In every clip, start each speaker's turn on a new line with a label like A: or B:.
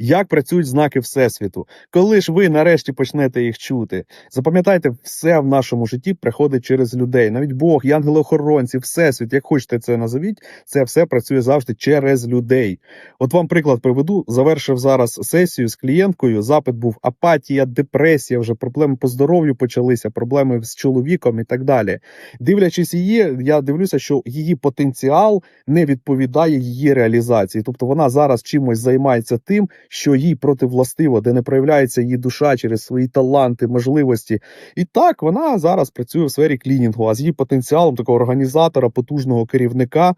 A: Як працюють знаки Всесвіту? Коли ж ви нарешті почнете їх чути? Запам'ятайте, все в нашому житті приходить через людей. Навіть Бог, і ангели-охоронці, Всесвіт, як хочете це назовіть, це все працює завжди через людей. От вам приклад приведу. Завершив зараз сесію з клієнткою. Запит був апатія, депресія, вже проблеми по здоров'ю почалися, проблеми з чоловіком і так далі. Дивлячись її, я дивлюся, що її потенціал не відповідає її реалізації. Тобто вона зараз чимось займається тим, що їй противластиво, де не проявляється її душа через свої таланти, можливості. І так вона зараз працює в сфері клінінгу, а з її потенціалом такого організатора, потужного керівника.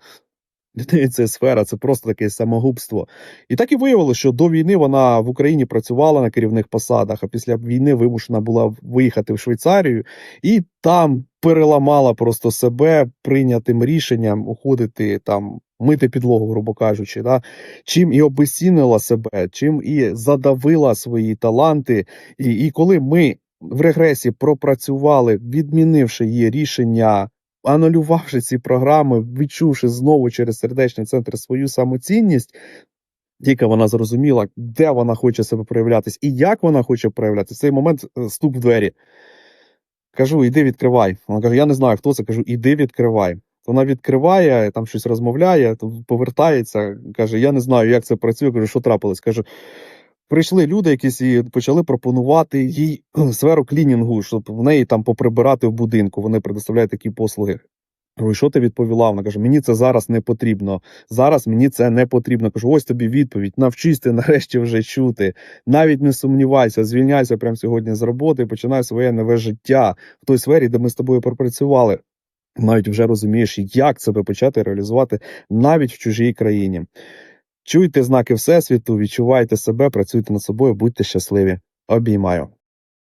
A: Це сфера, це просто таке самогубство. І так і виявилося, що до війни вона в Україні працювала на керівних посадах, а після війни вимушена була виїхати в Швейцарію і там переламала просто себе прийнятим рішенням уходити там, мити підлогу, грубо кажучи, да? чим і обесінила себе, чим і задавила свої таланти. І, і коли ми в регресі пропрацювали, відмінивши її рішення. Анулювавши ці програми, відчувши знову через сердечний центр свою самоцінність, тільки вона зрозуміла, де вона хоче себе проявлятись і як вона хоче проявлятися. Цей момент е, стук в двері. Кажу, іди відкривай. Вона каже: Я не знаю, хто це. Кажу, іди відкривай. Вона відкриває, там щось розмовляє, повертається, каже: Я не знаю, як це працює. Кажу, що трапилось? Кажу, прийшли люди, якісь і почали пропонувати їй сферу клінінгу, щоб в неї там поприбирати в будинку. Вони предоставляють такі послуги. Кажу, що ти відповіла? Вона каже: мені це зараз не потрібно. Зараз мені це не потрібно. Кажу, ось тобі відповідь. Навчись ти нарешті вже чути. Навіть не сумнівайся, звільняйся прямо сьогодні з роботи, починай своє нове життя в той сфері, де ми з тобою пропрацювали. Навіть вже розумієш, як себе почати реалізувати навіть в чужій країні. Чуйте знаки Всесвіту, відчувайте себе, працюйте над собою, будьте щасливі. Обіймаю.